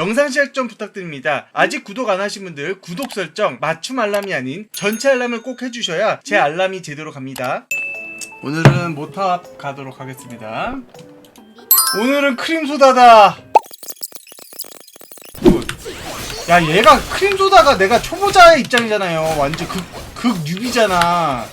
영상 시작 좀 부탁드립니다. 아직 구독 안 하신 분들 구독 설정 맞춤 알람이 아닌 전체 알람을 꼭 해주셔야 제 알람이 제대로 갑니다. 오늘은 모탑 가도록 하겠습니다. 오늘은 크림 소다다. 굿. 야 얘가 크림 소다가 내가 초보자의 입장이잖아요. 완전 극, 극 뉴비잖아.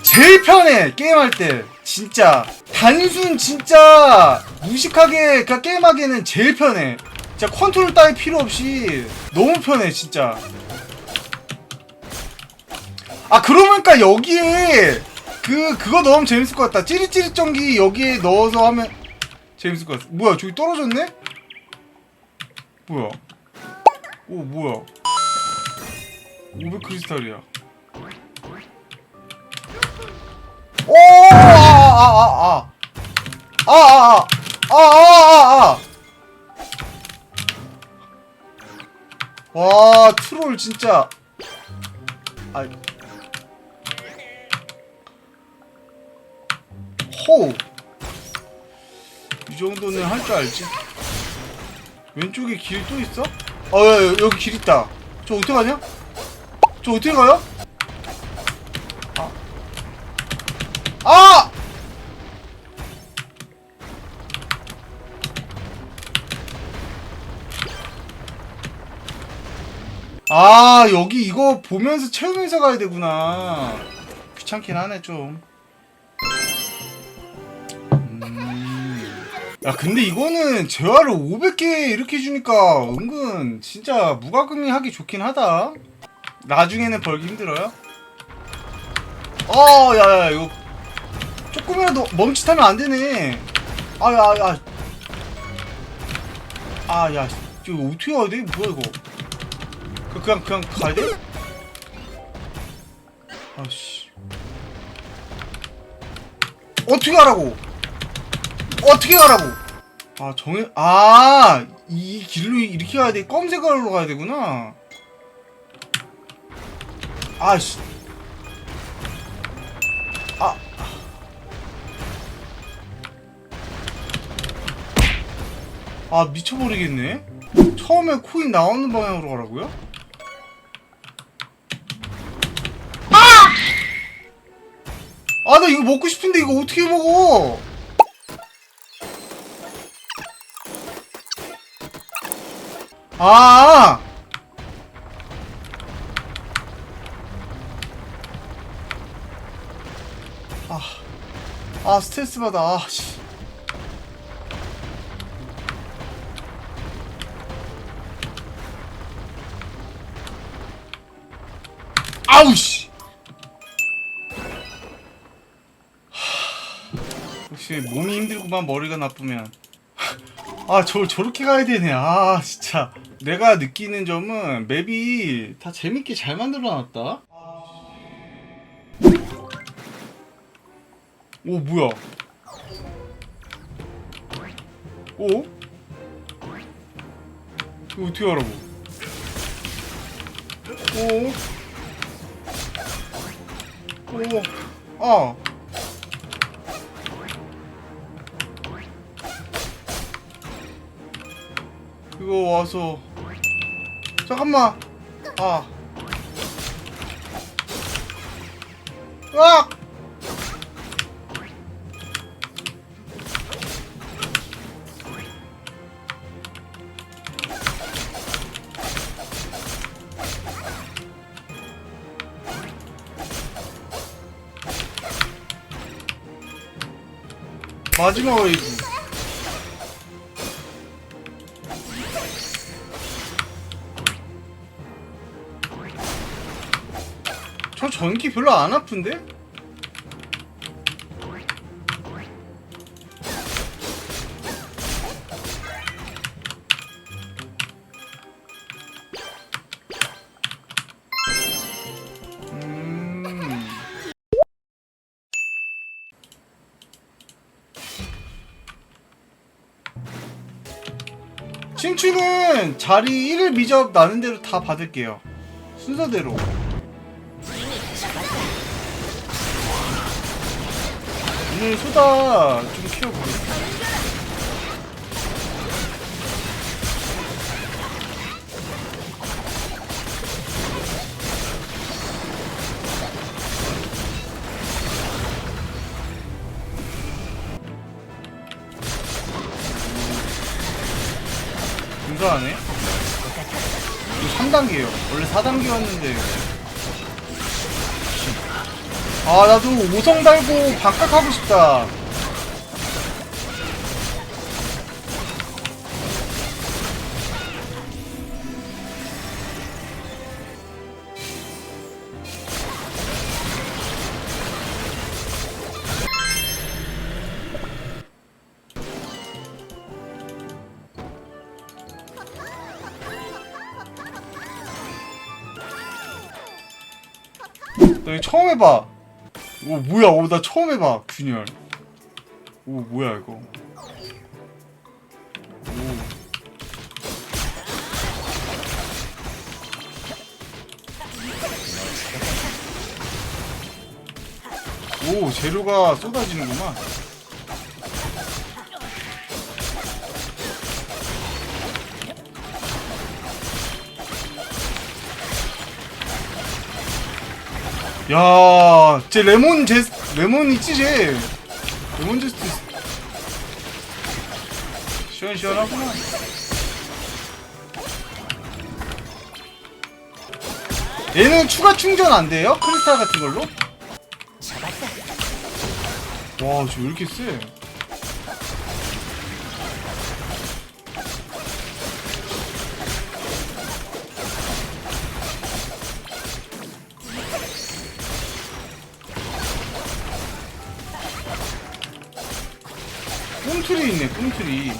제일 편해 게임할 때 진짜 단순 진짜 무식하게 게임하기에는 제일 편해 진짜 컨트롤 따위 필요 없이 너무 편해 진짜. 아 그러니까 여기에 그 그거 넣으면 재밌을 것 같다. 찌릿찌릿 전기 여기에 넣어서 하면 재밌을 것 같아. 뭐야 저기 떨어졌네? 뭐야? 오 뭐야? 500 크리스탈이야. 오, 아, 아, 아, 아, 아, 아, 아, 아, 아, 아. 와, 트롤 진짜. 아, 호. 이 정도는 할 줄 알지. 왼쪽에 길 또 있어? 어, 야, 야, 여기 길 있다. 저 어떻게 가냐? 저 어떻게 가요? 아! 아, 여기 이거 보면서 채우면서 가야 되구나. 귀찮긴 하네, 좀. 음. 야, 근데 이거는 재화를 500개 이렇게 주니까 은근 진짜 무과금이 하기 좋긴 하다. 나중에는 벌기 힘들어요? 어, 야, 야, 이거 조금이라도 멈칫하면 안 되네. 아, 야, 야. 아, 야, 이거 어떻게 가야 돼? 뭐야, 이거. 그, 그냥, 그냥 가야 돼? 아씨. 어떻게 가라고? 어떻게 가라고? 아, 정해, 아, 이 길로 이렇게 가야 돼. 검색하러 가야 되구나. 아씨. 아. 아 미쳐버리겠네 처음에 코인 나오는 방향으로 가라고요? 아 나 이거 먹고 싶은데 이거 어떻게 먹어 아 아, 아 스트레스 받아. 아, 씨. 아우 씨. 역시 몸이 힘들구만 머리가 나쁘면. 아, 저 저렇게 가야 되네. 아, 진짜. 내가 느끼는 점은 맵이 다 재밌게 잘 만들어 놨다. 오 뭐야 오? 이거 어떻게 하라고 오? 오? 아 이거 와서. 잠깐만. 아. 으악! 마지막 웨이브 전기 별로 안 아픈데? 음... 친추는 자리 1일 미적 나는 대로 다 받을게요. 순서대로. 오늘 수다 좀 키워보겠습니다. 감사하네. 3단계에요. 원래 4단계였는데 아 나도 5성 달고 반격하고 싶다 나 이거 처음 해봐. 오 뭐야? 오 나 처음 해봐 균열. 오 뭐야 이거? 오. 오 재료가 쏟아지는구만. 야, 쟤 레몬 제 레몬 있지 쟤. 레몬 제스트 시원시원하구만. 얘는 추가 충전 안 돼요? 크리스탈 같은 걸로? 와, 저 왜 이렇게 세? 꿈틀이 있네, 꿈틀이.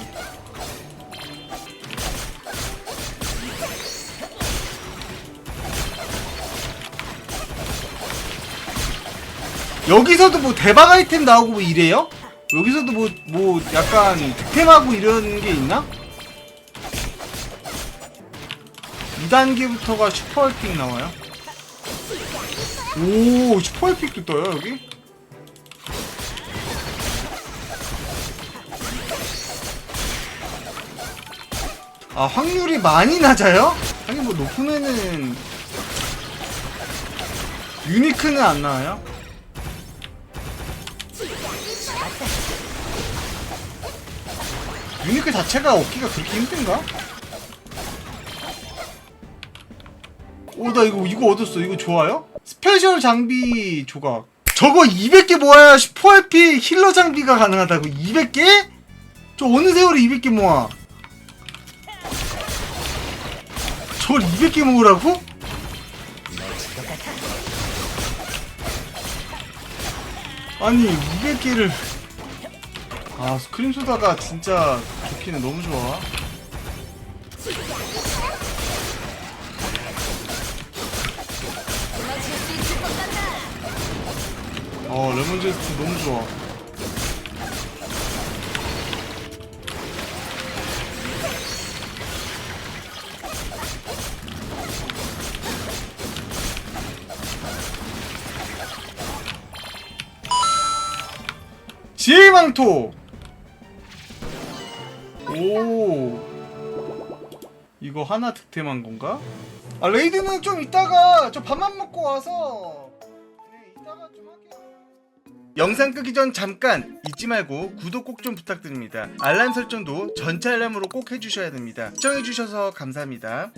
여기서도 뭐 대박 아이템 나오고 뭐 이래요? 여기서도 뭐, 뭐 약간 득템하고 이런 게 있나? 2단계부터가 슈퍼얼픽 나와요? 오, 슈퍼얼픽도 떠요, 여기? 아 확률이 많이 낮아요? 하긴 뭐 높으면은 유니크는 안 나와요? 유니크 자체가 얻기가 그렇게 힘든가? 오 나 이거 이거 얻었어 이거 좋아요? 스페셜 장비 조각 저거 200개 모아야 슈퍼해피 힐러 장비가 가능하다고 200개? 저 어느 세월에 200개 모아 저걸 200개 모으라고? 아니 200개를. 아 스크린 소다가 진짜 좋기는 너무 좋아. 어 레몬 제스트 너무 좋아 망토. 오. 이거 하나 득템한 건가? 아 레이드는 좀 이따가 저 밥만 먹고 와서. 네 이따가 좀 할게요. 영상 끄기 전 잠깐 잊지 말고 구독 꼭 좀 부탁드립니다. 알람 설정도 전체 알람으로 꼭 해주셔야 됩니다. 시청해주셔서 감사합니다